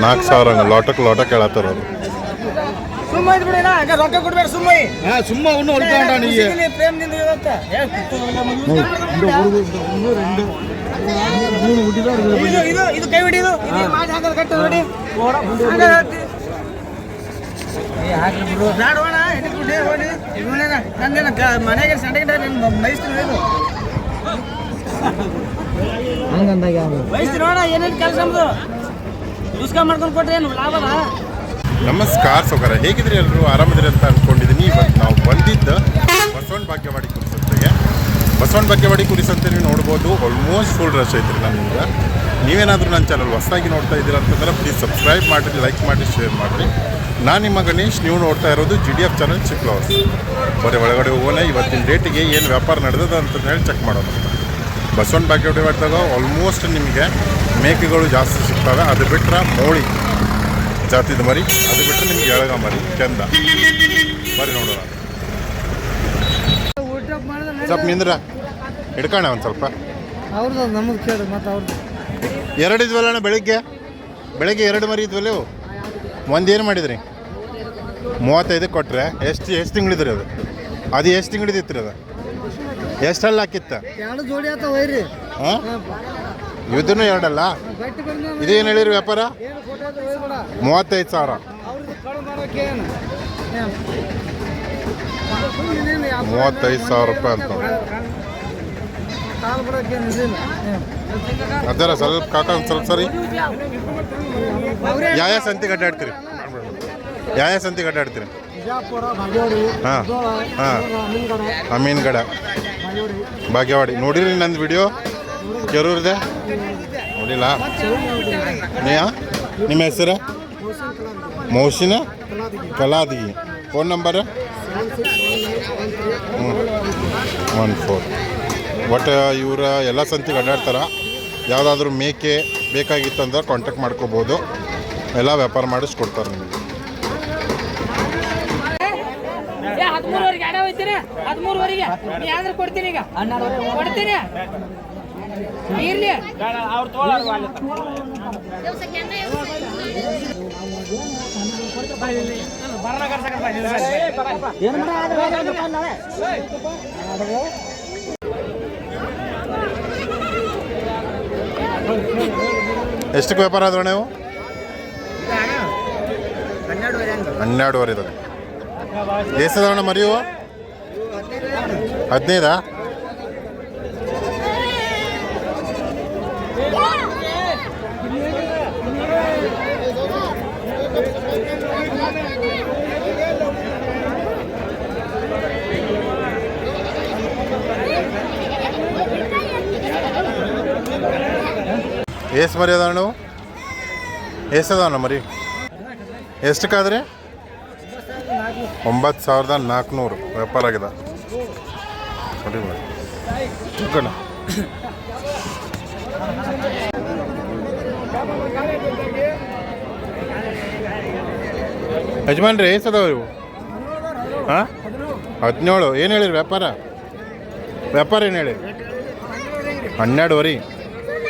ನಾಲ್ಕು ಸಾವಿರ ಹಂಗ ಲೋಟಕ್ಕೆ ಲೋಟ ಕೇಳತ್ತಾರ ಅದು ಸುಮ್ಮ ಇದ್ ಬಿಡಿ ಹಂಗ ರೊಕ್ಕ ಕೊಡ್ಬೇಡ ಸುಮ್ಮ ಹಾ ಸುಮ್ಮ ಒன்று ಹೊಡ್ಕೊಂಡ ನೀ ಪ್ರೇಮದಿಂದ ಇದು ಇದು ಇದು ಕೈ ಬಿಡಿ ಇದು ಮಾಡಿ ಹಾಕೋದು ಕಟ್ಟು ನೋಡಿ ಹಂಗ. ಇವನೇನ, ನಂದೇನ ಮನೆಗೆ ಸಂಡೆ ಗಿಡ ನಿನ್ನ ಬಯಸ್ತೀನಿ ಇದು. ಬಯಸ್ತೀನಿ ನೋಡ ಏನೇನು ಕೆಲಸ ನಮ್ದು? ಮಾಡ್ಕೊಂಡು ಕೊಟ್ರೆ ಏನು ನಮಸ್ಕಾರ ಸೌಕರ ಹೇಗಿದ್ರಿ ಎಲ್ಲರೂ? ಆರಾಮದಿರಿ ಅಂತ ಅನ್ಕೊಂಡಿದ್ದೀನಿ. ಇವತ್ತು ನಾವು ಬಂದಿದ್ದ ಬಸವಣ್ಣ ಭಾಗ್ಯವಾಡಿ ಕುರಿಸಂತೆಗೆ ಬಸವಣ್ಣ ಭಾಗ್ಯವಾಡಿ ಕುರಿಸಂತೆ ನೀವು ನೋಡ್ಬೋದು. ಆಲ್ಮೋಸ್ಟ್ ಫುಲ್ ರಶ್ ಐತ್ರಿ ನಮ್ಮಿಂದ ನೀವೇನಾದರೂ ನನ್ನ ಚಾನಲ್ ಹೊಸದಾಗಿ ನೋಡ್ತಾ ಇದ್ದೀರಾ ಅಂತಂದ್ರೆ ಪ್ಲೀಸ್ ಸಬ್ಸ್ಕ್ರೈಬ್ ಮಾಡಿರಿ ಲೈಕ್ ಮಾಡಿ ಶೇರ್ ಮಾಡಿರಿ. ನಾನು ನಿಮ್ಮ ಗಣೇಶ್. ನೀವು ನೋಡ್ತಾ ಇರೋದು G D F channel chick lovers ಬರೀ ಒಳಗಡೆ ಹೋಗೋಣ. ಇವತ್ತಿನ ರೇಟಿಗೆ ಏನು ವ್ಯಾಪಾರ ನಡೆದದ ಅಂತ ಹೇಳಿ ಚೆಕ್ ಮಾಡೋಣ ಬಸವಣ್ಣ ಭಾಗ್ಯವಾಡಿ ಮಾಡಿದಾಗ ಆಲ್ಮೋಸ್ಟ್ ನಿಮಗೆ ಮೇಕೆಗಳು ಜಾಸ್ತಿ ಸಿಗ್ತವೆ ಅದು ಬಿಟ್ಟರೆ ಮೋಳಿ ಜಾತಿದ ಮರಿ ಅದು ಬಿಟ್ಟರೆ ನಿಮ್ಗೆ ಎಳಗ ಮರಿ ಚಂದ ಬರಿ ನೋಡೋಣ. ಸ್ವಲ್ಪ ನಿಂದ್ರ ಹಿಡ್ಕೋಣ ಒಂದು ಸ್ವಲ್ಪ. ಅವ್ರದ್ದು ನಮಗೆ ಕೇಳಿ ಮತ್ತೆ ಅವ್ರದ್ದು ಎರಡು ಇದ್ವಲ್ಲಣ್ಣ ಬೆಳಿಗ್ಗೆ? ಬೆಳಿಗ್ಗೆ ಎರಡು ಮರಿ ಇದ್ವಲ್ಲ ಒಂದೇನು ಒಂದು ಏನು ಮಾಡಿದ್ರಿ? ಮೂವತ್ತೈದಕ್ಕೆ ಕೊಟ್ಟರೆ ಎಷ್ಟು ಎಷ್ಟು ತಿಂಗಳಿದ್ರಿ ಅದು? ಅದು ಎಷ್ಟು ತಿಂಗಳಿದಿತ್ತು ರೀ ಅದು? ಎಷ್ಟಲ್ಲಿ ಹಾಕಿತ್ತ? ಎರಡು ಜೋಡಿ ಆತ ಹಾಂ ಇದನ್ನು ಎರಡಲ್ಲ. ಇದೇನು ಹೇಳಿರಿ ವ್ಯಾಪಾರ? ಮೂವತ್ತೈದು ಸಾವಿರ. ಮೂವತ್ತೈದು ಸಾವಿರ ರೂಪಾಯಿ ಅಂತ. ಅದರ ಸ್ವಲ್ಪ ಕಾಕ ಸ್ವಲ್ಪ ಸರಿ. ಯಾವ ಸಂತಿಗೆ ಅಡ್ಡಾಡ್ತೀರಿ ಯಾವ ಸಂತಿಗೆ ಅಡ್ಡಾಡ್ತೀರಿ ಹಾಂ. ಹಾಂ. ಅಮೀನ್ಗಡ ಭಾಗ್ಯವಾಡಿ. ನೋಡಿರಿ ನಂದು ವಿಡಿಯೋ ಕೆರೂರ್ದೆ ನೋಡಿಲ್ಲ. ನಿಮ್ಮ ಹೆಸರು? ಮೌಸಿನ? ಕಲಾದಿಗಿ. Phone number? ಹ್ಞೂ ಒನ್ ಫೋರ್. ಒಟ್ಟು ಇವರ ಎಲ್ಲ ಸಂತಿಗೆ ಅಡ್ಡಾಡ್ತಾರ ಯಾವುದಾದ್ರೂ ಮೇಕೆ ಬೇಕಾಗಿತ್ತಂದ್ರೆ ಕಾಂಟ್ಯಾಕ್ಟ್ ಮಾಡ್ಕೋಬೋದು. ಎಲ್ಲ ವ್ಯಾಪಾರ ಮಾಡಿಸ್ಕೊಡ್ತಾರೆ ನಿಮಗೆ. ಹದಿಮೂರುವರೆಗೆ ಹದಿಮೂರುವರೆಗೆ. ಕೊಡ್ತೀನಿ ಈಗ. ಕೊಡ್ತೀನಿ ಎಷ್ಟಕ್ಕೆ ವ್ಯಾಪಾರ ಆದ್ರೆ ನೀವು? ಹನ್ನೆರಡುವರೆ ಇದಾವೆ ಎಷ್ಟದವಣ್ಣ ಮರಿಯು ಹದಿನೈದಾ? ಎಷ್ಟು ಮರಿ ಅದಾವ ಎಷ್ಟದ ಎಷ್ಟು ಅದಾವಣ್ಣ ಮರಿ? ಎಷ್ಟಕ್ಕಾದ್ರೆ? ಒಂಬತ್ತು ಸಾವಿರದ ನಾಲ್ಕುನೂರು ವ್ಯಾಪಾರ ಆಗಿದೆ. ನೋಡಿ ಚಿಕ್ಕಣ್ಣ ಯಜಮಾನ್ರಿ ಎಷ್ಟು ಅದಾವ ಇವು? ಹಾಂ? ಹದಿನೇಳು. ಏನು ಹೇಳಿರಿ ವ್ಯಾಪಾರ? ವ್ಯಾಪಾರ ಏನು ಹೇಳಿ ಹನ್ನೆರಡುವರೆ.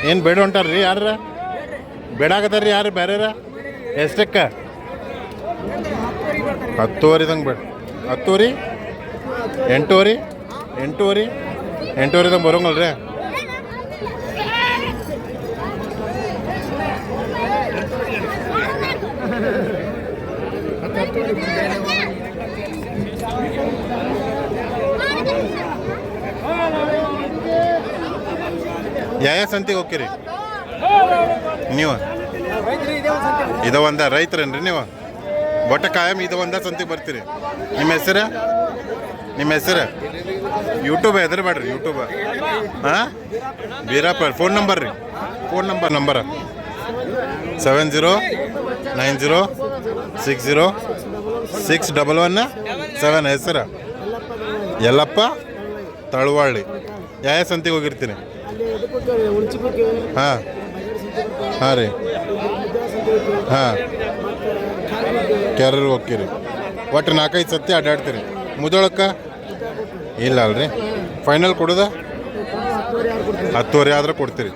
ಏನು ಬೇಡ ಹೊಂಟಾರ್ರಿ ಯಾರ ಬೇಡಾಕತ್ತಾರ್ರಿ ಯಾರು ಬೇರೆರ ಹತ್ತುವರೆ ಇದಂಗೆ ಬೇಡ. ಹತ್ತುವರೆ? ಎಂಟುವರಿ? ಎಂಟುವರೆ? ಇದಂಗೆ ಬರೋಂಗಲ್ರಿ? ಯಾವ ಸಂತಿಗೆ ಹೋಗ್ತೀರಿ? ನೀವು? ಇದು ಒಂದ ರೈತರೇನ್ರಿ ನೀವು? ಬೊಟ್ಟ ಕಾಯಂ ಇದು ಒಂದ ಸಂತಿಗೆ ಬರ್ತೀರಿ. ನಿಮ್ಮ ಹೆಸರು? ನಿಮ್ಮ ಹೆಸರು? ಯೂಟ್ಯೂಬ್ ಹೆದ್ರ ಬೇಡ್ರಿ ಯೂಟ್ಯೂಬ್ ಹಾಂ ಬೀರಪ್ಪ ಫೋನ್ ನಂಬರ್ ರೀ. Phone number number seven zero nine zero six zero six double one seven ಹೆಸರು. ಯಲ್ಲಪ್ಪ, ತಳುವಾಳಿ. ಯಾವ ಸಂತಿಗೆ ಹೋಗಿರ್ತೀನಿ ಹಾಂ. ಹಾಂ ರೀ. ಹಾಂ. ಕ್ಯಾರರ್ ಹೋಗ್ತೀರಿ. ಒಟ್ಟು ನಾಲ್ಕೈದು ಸತಿ ಅಡ್ಡಾಡ್ತೀರಿ. ಮುದೊಳಕ್ಕ? ಇಲ್ಲ ಅಲ್ರಿ. ಫೈನಲ್ ಕೊಡೋದ? ಹತ್ತುವರೆ ಆದ್ರೆ ಕೊಡ್ತೀರಿ.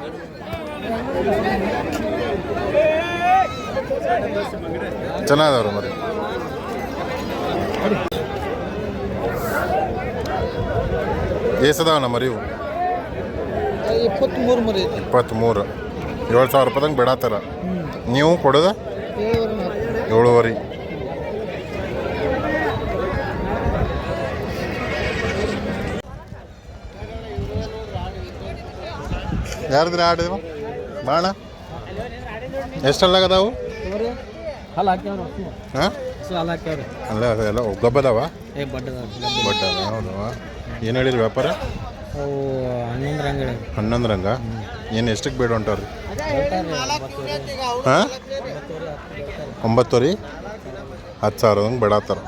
ಚೆನ್ನಾಗವ್ರ ಮರಿ. ಏಸದಾವನ ಮರಿವು ಇಪ್ಪತ್ತ್ಮೂರು ಮರಿ ಐತಿ. ಇಪ್ಪತ್ತ್ಮೂರು ಏಳು ಸಾವಿರ ರೂಪಾಯ್ದಂಗೆ ಬಿಡತ್ತಾರ ನೀವು ಕೊಡೋದ? ಏಳುವರೆ ಯಾರ್ದ್ರಿ ಆಡಿದ ಭಾಳ ಬಾಣ ಎಷ್ಟಲ್ಲಾಗದಾವು ಹಲ್ಲ ಹಾಕ್ಯಾವ್ರಿ. ಹಾಂ? ಹಲ್ಲ ಹಾಕ್ಯಾವ್ರಿ. ಅಲ್ಲ ಅದೆಲ್ಲ ಗೊಬ್ಬದವ ಏ ಹೌದವ ಏನು ಹೇಳಿದ್ರು ವ್ಯಾಪಾರ? ಹನ್ನೊಂದು ರಂಗ ಏನು ಎಷ್ಟಕ್ಕೆ ಬೇಡ ಹೊಂಟವ್ರಿ? ಹಾಂ? ಒಂಬತ್ತು ರೀ ಹತ್ತು ಸಾವಿರದಂಗೆ ಬೇಡತ್ತಾರ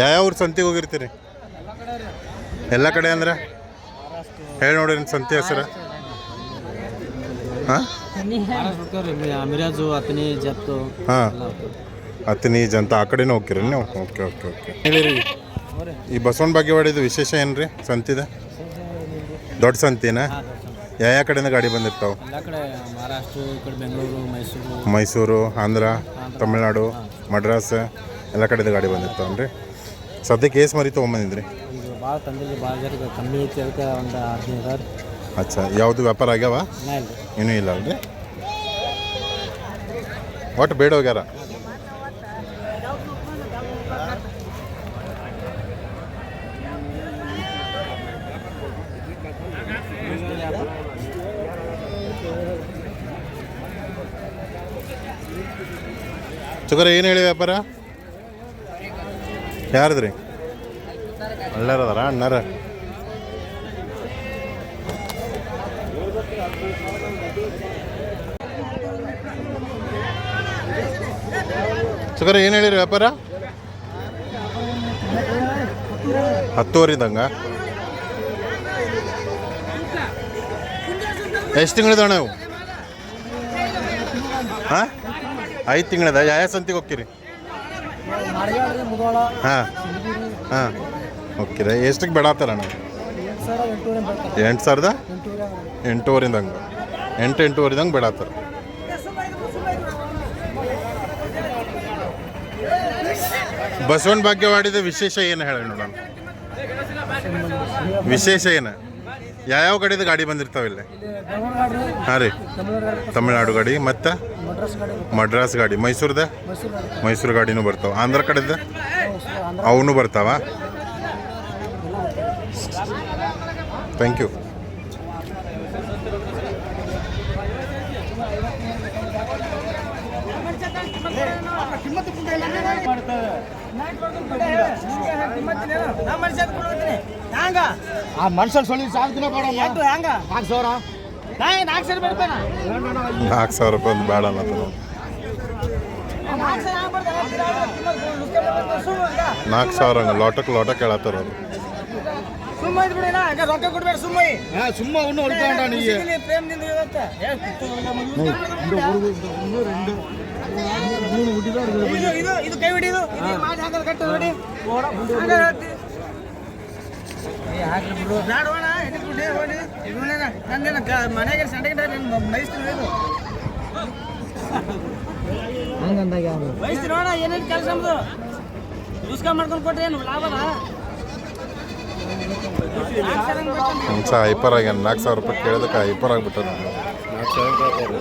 ಯಾವ್ಯಾವ ಊರು ಸಂತಿಗೆ ಹೋಗಿರ್ತೀರಿ? ಎಲ್ಲ ಕಡೆ ಅಂದ್ರೆ? ಹೇಳಿ ನೋಡಿ ನಿನ್ನ ಸಂತಿ ಹೆಸರು. ಹಾಂ? ಮಿರಾಜು ಅತನಿ ಜತ್ತು. ಹಾಂ. ಹತ್ತನಿ ಜನತಾ ಆ ಕಡೆನೂ ಹೋಗ್ತೀರಿ ನೀವು? ಓಕೆ ಓಕೆ ಓಕೆ ಹೇಳಿರಿ ಈ ಬಸವನ ಬಾಗೇವಾಡಿದು ವಿಶೇಷ ಏನು ರೀ ಸಂತಿದ? ದೊಡ್ಡ ಸಂತಿನಾ? ಯಾವ ಯಾವ ಕಡೆಯಿಂದ ಗಾಡಿ ಬಂದಿರ್ತಾವೆ? ಮೈಸೂರು. ಮೈಸೂರು ಆಂಧ್ರ ತಮಿಳ್ನಾಡು ಮಡ್ರಾಸ್ ಎಲ್ಲ ಕಡೆಯಿಂದ ಗಾಡಿ ಬಂದಿರ್ತಾವನ್ರಿ? ಸದ್ಯಕ್ಕೆ ಏಸ್ ಮರಿ ತೊಗೊಂಬಂದಿದ್ರಿ? ಅಚ್ಚಾ ಯಾವುದು ವ್ಯಾಪಾರ ಆಗ್ಯಾವ? ಇನ್ನೂ ಇಲ್ಲ ಅಲ್ರಿ? ಒಟ್ಟು ಬೇಡ ಹೋಗ್ಯಾರ? ಚುಕರ ಏನು ಹೇಳಿ ವ್ಯಾಪಾರ? ಯಾರದ್ರಿ? ಅಣ್ಣಾರದಾರ? ಅಣ್ಣಾರ? ಚುಕರ ಏನು ಹೇಳಿರಿ ವ್ಯಾಪಾರ? ಹತ್ತುವರಿದಂಗ. ಎಷ್ಟು ತಿಂಗಳಿದಣ್ಣ ಅವು ಹಾಂ? ಐದು ತಿಂಗಳದ? ಯಾವ ಸಂತಿಗೆ ಹೋಗ್ತೀರಿ? ಹಾಂ. ಹಾಂ. ಓಕೆ ಎಷ್ಟಕ್ಕೆ ಬೇಡತ್ತಾರಣ್ಣ ಎಂಟು ಸಾವಿರದ ಎಂಟೂವರಿಂದ ಹಂಗೆ ಎಂಟು ಎಂಟೂವರಿದಂಗೆ ಬೇಡತ್ತಾರ ಬಸವನ ಭಾಗ್ಯವಾಡಿದ ವಿಶೇಷ ಏನು ಹೇಳಿ ನೋಡೋಣ? ವಿಶೇಷ ಏನು? ಯಾವ್ಯಾವ ಕಡೆದು ಗಾಡಿ ಬಂದಿರ್ತಾವೆ ಇಲ್ಲಿ? ಹಾಂ ರೀ. ತಮಿಳ್ನಾಡು ಗಾಡಿ, ಮತ್ತು? ಮಡ್ರಾಸ್ ಗಾಡಿ. ಮೈಸೂರ್ದ? ಮೈಸೂರು ಗಾಡಿನೂ ಬರ್ತಾವೆ. ಆಂಧ್ರ ಕಡೆದ? ಅವನು ಬರ್ತಾವ. ಥ್ಯಾಂಕ್ ಯು ಆ ಮನುಷ್ಯನ್ ಸೊಳ್ಳಿ ದಿನ ಬೇಡ ಯಾಕೆ ಹ್ಯಾಂಗ? ನಾಲ್ಕು ಸಾವಿರ. ಸಾವಿರ ಬೇಡ್ಬೇನ ನಾಲ್ಕು ಸಾವಿರ ರೂಪಾಯಿ ಒಂದು ಬೇಡ ನಾಲ್ಕು ಸಾವಿರ ನಾಲ್ಕು ಸಾವಿರ ಹಂಗೆ ಲೋಟಕ್ಕೆ ಲೋಟ ಕೇಳತ್ತಾರ ಅವರು. ಸುಮ್ಮ ಇದ್ ಬಿಡಿ ನಾ ಹಂಗ ರೊಕ್ಕ ಕೊಡ್ಬೇಡ ಸುಮ್ಮ. ಹಾ ಸುಮ್ಮ ಒன்று ಹೊಡ್ಕೊಂಡ ನೀ ಸಿಗಲಿ ಪ್ರೇಮದಿಂದ ಇವತ್ತ ಏ, ಕಿತ್ತು ಇದು ಇದು ಇದು ಕೈ ಬಿಡಿ ಇದು ಇದು ಮಾಡಿ ಹಾಕಲ್ ಕಟ್ಟು ನೋಡಿ ಹಂಗ ಹೇಳ್ತಿ. ಬಿಡಿ, ಹೋಗಿ. ಇದನ್ನೇನ, ನಂದೇನ ಗ- ಮನೆಗೆ ಬಯಸ್ತೀನಿ ಇದು? ಬಯಸ್ತೀನಿ ನೋಡ ಏನೇನು ಕೆಲಸ ನಮ್ದು? ದುಸ್ಕ ಮಾಡ್ಕೊಂಡು ಕೊಟ್ರೆ ಏನು ಹೈಪರ್ ಆಗ್ಯಾನ ನಾಲ್ಕು ಸಾವಿರ ರೂಪಾಯಿ ಕೇಳೋದಕ್ಕೆ ಹೈಪರ್ ಆಗ್ಬಿಟ್ಟದ.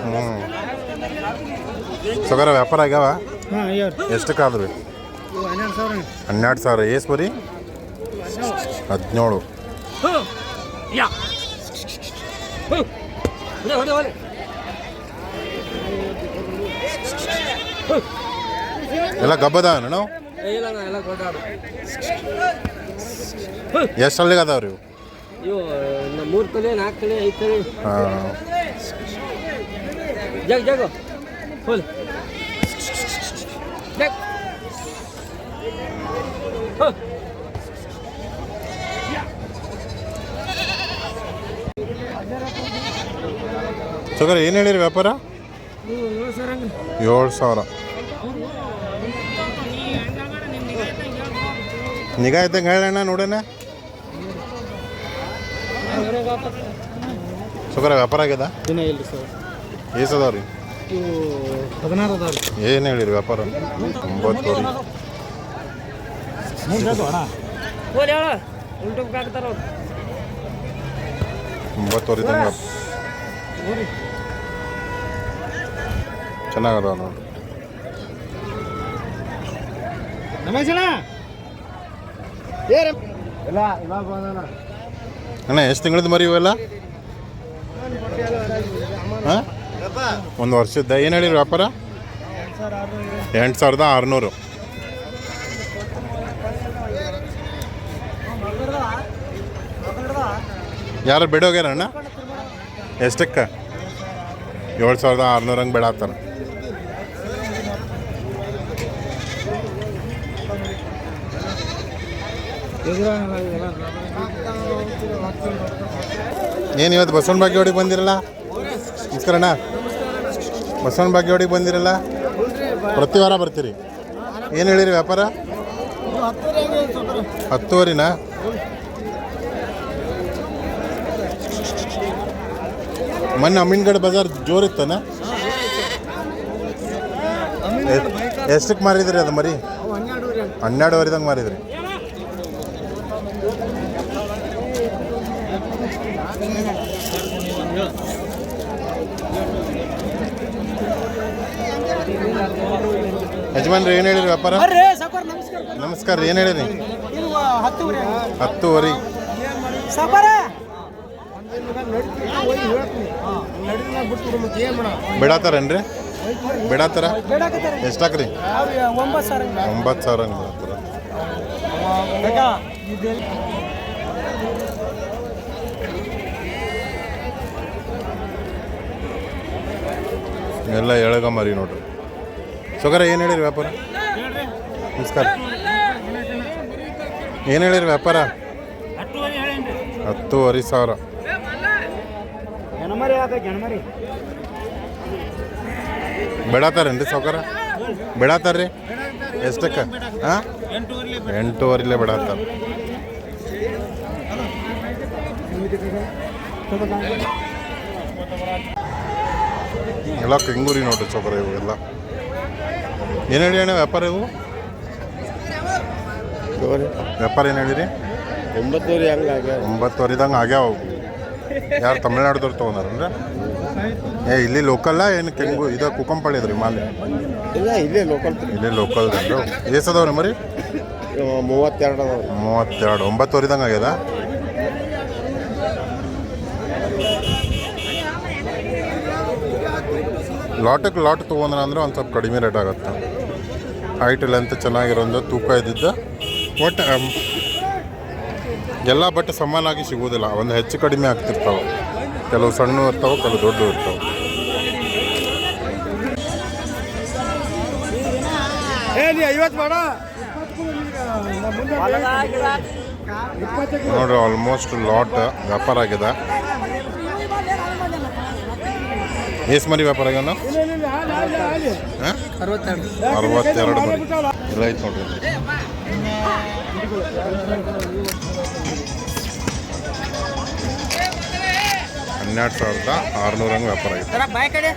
ಹ್ಞೂ ಸಗರ ವ್ಯಾಪಾರ ಆಗ್ಯಾವ? ಎಷ್ಟಕ್ಕಾದ್ರಿ ಹನ್ನೆರಡು ಸಾವಿರ. ಹನ್ನೆರಡು ಸಾವಿರ. ಏಸ್ ಬರೀ? ಹದಿನೇಳು. ಎಲ್ಲ ಗಬ್ಬದ ನಾವು ಎಲ್ಲ ಕೊಟ್ಟಾಡು ಎಷ್ಟು ಹಳ್ಳಿಗೆ ಅದಾವ್ರಿ ಇವು? ಇವು ಮೂರು ತಲೆ ನಾಲ್ಕು ತಲೆ ಐದು ತಲೆ ಹಾಂ. Jug jug. ಫುಲ್ ಜಗ್ ಸಗರ ಏನು ಹೇಳಿರಿ ವ್ಯಾಪಾರ? ಏಳು ಸಾವಿರ. ನಿಗಾ ಇದ್ದಂಗೆ ಹೇಳಣ್ಣ ನೋಡೋಣ ಸುಗರ ವ್ಯಾಪಾರ ಆಗ್ಯದ? ದಿನ ಇಲ್ಲ ಸರ್. ಏಸ್ ಅದಾವ ರೀ ಏನು ಹೇಳಿರಿ ವ್ಯಾಪಾರ? ಒಂಬತ್ತು ಒಂಬತ್ತುವರೆ ತನಕ. ಚೆನ್ನಾಗದ ಅಣ್ಣ ಎಷ್ಟು ತಿಂಗಳದ ಮರಿ ಇವೆಲ್ಲ? ಹಾಂ? ಒಂದು ವರ್ಷದ ಏನು ಹೇಳಿ ವ್ಯಾಪಾರ? ಎಂಟು ಸಾವಿರದ ಆರುನೂರು. ಯಾರು ಬಿಡೋಗ್ಯಾರ ಅಣ್ಣ? ಎಷ್ಟಕ್ಕೆ ಏಳು ಸಾವಿರದ ಆರುನೂರ ಹಂಗೆ ಬೇಡತ್ತಾರ ಏನು ಇವತ್ತು ಬಸವನ ಭಾಗ್ಯವಾಡಿಗೆ ಬಂದಿರಲ್ಲ? ನಮಸ್ಕಾರ ಅಣ್ಣ ಬಸವನ ಭಾಗ್ಯವಾಡಿಗೆ ಬಂದಿರಲ್ಲ? ಪ್ರತಿ ವಾರ ಬರ್ತೀರಿ. ಏನು ಹೇಳಿರಿ ವ್ಯಾಪಾರ? ಹತ್ತುವರಿನಾ? ಮೊನ್ನೆ ಅಮೀನ್ಗಢ ಬಜಾರ್ ಜೋರಿತ್ತನ ಎಷ್ಟಕ್ಕೆ ಮಾರಿದ್ರಿ ಅದು ಮರಿ? ಹನ್ನೆರಡುವರೆದಂಗೆ ಮಾರಿದ್ರಿ. ಯಜಮಾನ್ರಿ ಏನು ಹೇಳಿರಿ ವ್ಯಾಪಾರ? ನಮಸ್ಕಾರ ಏನು ಹೇಳಿರಿ ಹತ್ತುವರೆ. ಬಿಡಾತಾರ? ಬೇಡಾಕತ್ತಾರೆ ಎಷ್ಟಾಕ್ರಿ? ಒಂಬತ್ತು ಸಾವಿರ ಹಂಗೆ ಬಿಡಾತಾರ. ಎಲ್ಲ ಎಳಗ ಮರಿ ನೋಡ್ರಿ. ಸೊಗರ ಏನು ಹೇಳಿರಿ ವ್ಯಾಪಾರ? ನಮಸ್ಕಾರ. ಏನು ಹೇಳಿರಿ ವ್ಯಾಪಾರ? ಹತ್ತುವರೆ ಸಾವಿರ. ಬಿಡಾತಾರೇನ್ರಿ ಸೌಕರ ಬಿಡಾತಾರ್ರಿ? ಎಷ್ಟಕ್ಕೆ? ಹಾಂ ಎಂಟೂವರೆಲೇ ಬಿಡಾತಾರ. ಎಲ್ಲ ಕೆಂಗೂರಿ ನೋಡ್ರಿ ಸೌಕರ ಇವಾಗೆಲ್ಲ. ಏನು ಹೇಳಿ ಅಣ್ಣ ವ್ಯಾಪಾರ ಇವು? ವ್ಯಾಪಾರ ಏನು ಹೇಳಿರಿ? ಒಂಬತ್ತುವರೆ ಹಂಗಾಗ ಒಂಬತ್ತುವರೆದಂಗೆ ಆಗ್ಯಾವ ಅವು. ಯಾರು ತಮಿಳ್ನಾಡ್ದವ್ರು ತೊಗೊಂಡಾರ ಏ ಇಲ್ಲಿ ಲೋಕಲ್ಲ ಏನು ಕೆಂಗು ಇದು ಕುಕ್ಕಂಪಳ್ಳಿ ಇದ್ರಿ ಮಾಲೆ? ಇಲ್ಲ ಇಲ್ಲೇ ಲೋಕಲ್ ಇಲ್ಲಿ ಲೋಕಲ್ ಎಷ್ಟದವ್ರಿ ಮರಿ? ಮೂವತ್ತೆರಡು ಅದಾವ. ಮೂವತ್ತೆರಡು ಒಂಬತ್ತುವರೆದಂಗೆ ಆಗ್ಯದ? ಲಾಟಕ್ಕೆ ಲಾಟ್ ತೊಗೊಂಡ್ರೆ ಅಂದ್ರೆ ಒಂದು ಸ್ವಲ್ಪ ಕಡಿಮೆ ರೇಟ್ ಆಗುತ್ತೆ. ಹೈಟ್ ಲೆಂತ್ ಚೆನ್ನಾಗಿರೋದು ತೂಕ ಇದ್ದಿದ್ದ ಒಟ್ಟು ಎಲ್ಲ ಬಟ್ಟೆ ಸಮಾನಾಗಿ ಸಿಗುವುದಿಲ್ಲ. ಒಂದು ಹೆಚ್ಚು ಕಡಿಮೆ ಆಗ್ತಿರ್ತಾವೆ. ಕೆಲವು ಸಣ್ಣ ಇರ್ತಾವೆ ಕೆಲವು ದೊಡ್ಡ ಇರ್ತಾವೆ. ನೋಡ್ರಿ ಆಲ್ಮೋಸ್ಟ್ ಲಾಟ್ ವ್ಯಾಪಾರ ಆಗಿದೆ. ಏಸ್ಮರಿ ವ್ಯಾಪಾರ ಆಗ್ಯಾವ ಅರವತ್ತೆರಡು ಅರವತ್ತೆರಡು ಮರಿ. ಎಲ್ಲ ಐತೆ ನೋಡ್ರಿ. ಹನ್ನೆರಡು ಸಾವಿರದ ಆರುನೂರ ಹಂಗೆ ವ್ಯಾಪಾರ ಆಗಿದೆ.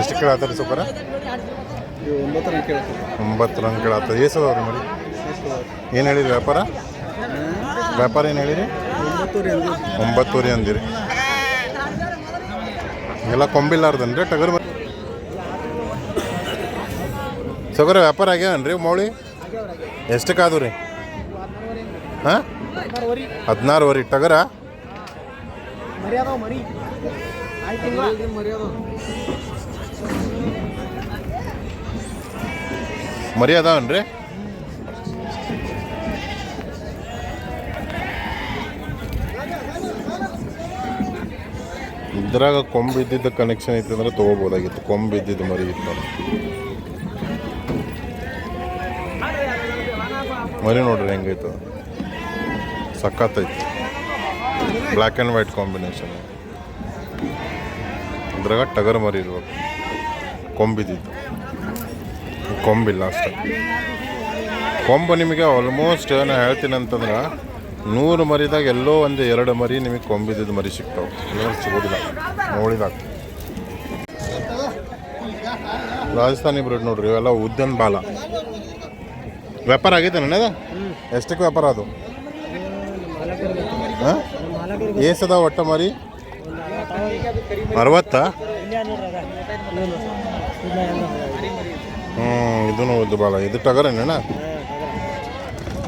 ಎಷ್ಟು ಕೇಳತ್ತಾರೆ ಸೂಪರ ಒಂಬತ್ತು ರಂಗ್ ಕೇಳತ್ತ ಅವ್ರಿ ಮರಿ? ಏನು ಹೇಳಿರಿ ವ್ಯಾಪಾರ? ವ್ಯಾಪಾರ ಏನು ಹೇಳಿರಿ ಒಂಬತ್ತೂರಿ ಅಂದಿರಿ. ಎಲ್ಲ ಕೊಂಬಿಲ್ಲಾರ್ದನ್ರಿ? ಟಗರ್ ಮರಿ ವ್ಯಾಪಾರ ವ್ಯಾಪಾರ ಆಗ್ಯಾವನ್ರಿ ಮೌಳಿ ಆದವು ರೀ? ಹಾಂ? ಹದಿನಾರುವರೆ. ಟಗರ? ಮರಿ ಅದಾವನ್ ಅದಾವನ್ರಿ ಇದ್ರಾಗ ಕೊಂಬಿದ್ದಿದ್ದ ಕನೆಕ್ಷನ್ ಐತೆ ಅಂದ್ರೆ ತೊಗೋಬೋದಾಗಿತ್ತು. ಕೊಂಬಿದ್ದಿದ್ದು ಮರಿ ಇತ್ತು. ಮರಿ ನೋಡ್ರಿ ಹೆಂಗೈತು. ಸಖತ್ತೈತಿ ಬ್ಲ್ಯಾಕ್ ಆ್ಯಂಡ್ ವೈಟ್ ಕಾಂಬಿನೇಷನ್ ಅದ್ರಾಗ ಟಗರ್ ಮರಿ ಇರ್ಬೇಕು. ಕೊಂಬಿದ್ದಿತ್ತು ಕೊಂಬಿಲ್ಲ ಅಷ್ಟೆ. ಕೊಂಬು ನಿಮಗೆ ಆಲ್ಮೋಸ್ಟ್ ನಾನು ಹೇಳ್ತೀನಿ ಅಂತಂದ್ರೆ ನೂರು ಮರಿದಾಗ ಎಲ್ಲೋ ಒಂದು ಎರಡು ಮರಿ ನಿಮಗೆ ಕೊಂಬಿದ್ದು ಮರಿ ಸಿಗ್ತಾವೆ. ಇನ್ನೂ ಸಿಗೋದಿಲ್ಲ. ನೋಡಿದಾಗ. ರಾಜಸ್ಥಾನಿ ಬ್ರೆಡ್ ನೋಡ್ರಿ, ಇವೆಲ್ಲ ಉದ್ದನ್ ಬಾಲ. ವ್ಯಾಪಾರ ಆಗೈತೆ ನನದ ಎಷ್ಟಕ್ಕೆ ವ್ಯಾಪಾರ ಅದು? ಹಾಂ? ಏಸದ ಒಟ್ಟ ಮರಿ? ಅರವತ್ತಾ? ಹ್ಞೂ ಇದೂ ಇದು ಬಾಲ. ಇದು ಟಗರೇನ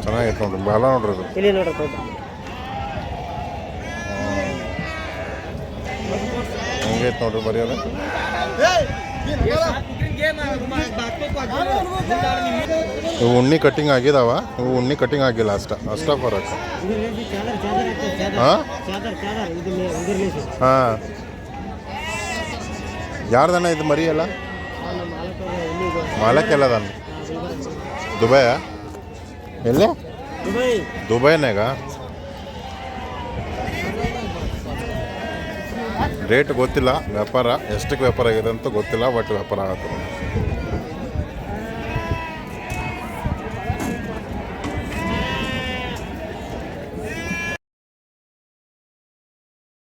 ಚೆನ್ನಾಗೈತೆ ನೋಡ್ರಿ ಬಾಲ ನೋಡ್ರಿ ಅದು ಇಲ್ಲಿ ನೋಡ್ರಿ ದೊಡ್ಡ ಹಂಗೈತೆ ನೋಡ್ರಿ ಬರೀ ಅದು ಇವು ಉಣ್ಣಿ ಕಟ್ಟಿಂಗ್ ಆಗಿದಾವ. ಇವು ಉಣ್ಣಿ ಕಟ್ಟಿಂಗ್ ಆಗಿಲ್ಲ ಅಷ್ಟ. ಅಷ್ಟ ಫರಕ್ ಹಾಂ? ಹಾಂ. ಇದು ಮರಿ ಅಲ್ಲ ಮಾಲಕ್ಕೆಲ್ಲ ಅದಾನ ದುಬೈ ಎಲ್ಲಿ? ದುಬೈ. ದುಬೈನಾಗ ರೇಟ್ ಗೊತ್ತಿಲ್ಲ. ವ್ಯಾಪಾರ ಎಷ್ಟಕ್ಕೆ ವ್ಯಾಪಾರ ಆಗಿದೆ ಅಂತ ಗೊತ್ತಿಲ್ಲ ಬಟ್ ವ್ಯಾಪಾರ ಆಗತ್ತೆ.